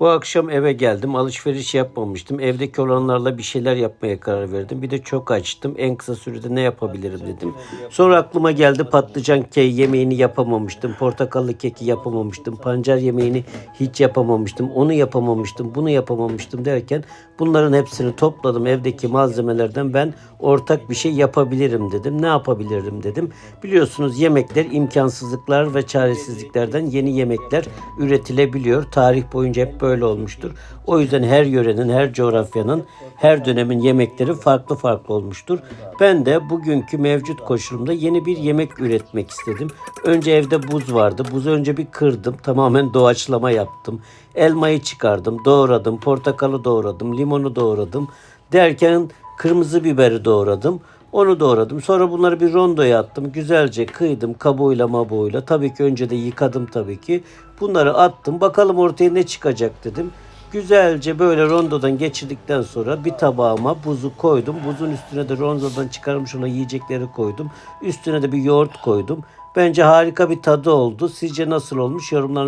Bu akşam eve geldim. Alışveriş yapmamıştım. Evdeki olanlarla bir şeyler yapmaya karar verdim. Bir de çok açtım. En kısa sürede ne yapabilirim dedim. Sonra aklıma geldi patlıcan kek yemeğini yapamamıştım. Portakallı keki yapamamıştım. Pancar yemeğini hiç yapamamıştım. Onu yapamamıştım. Bunu yapamamıştım derken bunların hepsini topladım. Evdeki malzemelerden ben ortak bir şey yapabilirim dedim. Ne yapabilirim dedim. Biliyorsunuz yemekler imkansızlıklar ve çaresizliklerden yeni yemekler üretilebiliyor. Tarih boyunca hep böyle olmuştur. O yüzden her yörenin, her coğrafyanın, her dönemin yemekleri farklı farklı olmuştur. Ben de bugünkü mevcut koşulumda yeni bir yemek üretmek istedim. Önce evde buz vardı. Buzu önce bir kırdım. Tamamen doğaçlama yaptım. Elmayı çıkardım, doğradım, portakalı doğradım, limonu doğradım. Derken kırmızı biberi doğradım. Onu doğradım. Sonra bunları bir rondoya attım. Güzelce kıydım kabuğuyla mabuğuyla. Tabii ki önce de yıkadım tabii ki. Bunları attım. Bakalım ortaya ne çıkacak dedim. Güzelce böyle rondodan geçirdikten sonra bir tabağıma buzu koydum. Buzun üstüne de rondodan çıkarmış olan yiyecekleri koydum. Üstüne de bir yoğurt koydum. Bence harika bir tadı oldu. Sizce nasıl olmuş? Yorumlarınızı